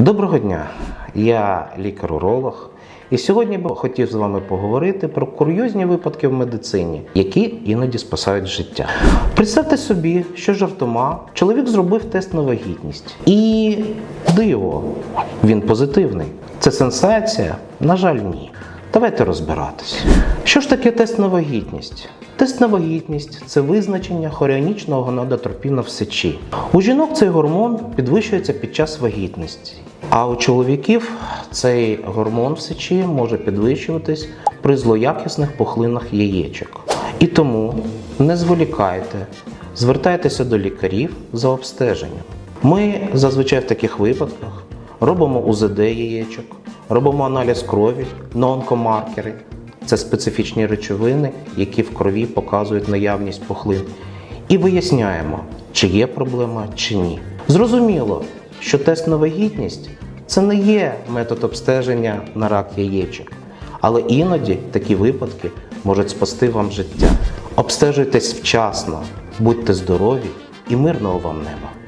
Доброго дня, я лікар-уролог. І сьогодні би хотів з вами поговорити про курйозні випадки в медицині, які іноді спасають життя. Представте собі, що жартома чоловік зробив тест на вагітність. І диво, він позитивний. Це сенсація? На жаль, ні. Давайте розбиратись. Що ж таке тест на вагітність? Тест на вагітність це визначення хоріонічного гонадотропіну в сечі. У жінок цей гормон підвищується під час вагітності, а у чоловіків цей гормон в сечі може підвищуватись при злоякісних пухлинах яєчок. І тому не зволікайте, звертайтеся до лікарів за обстеженням. Ми зазвичай в таких випадках робимо УЗД яєчок, робимо аналіз крові на. Це специфічні речовини, які в крові показують наявність пухлин. І виясняємо, чи є проблема, чи ні. Зрозуміло, що тест на вагітність це не є метод обстеження на рак яєчок, але іноді такі випадки можуть спасти вам життя. Обстежуйтесь вчасно, будьте здорові і мирного вам неба!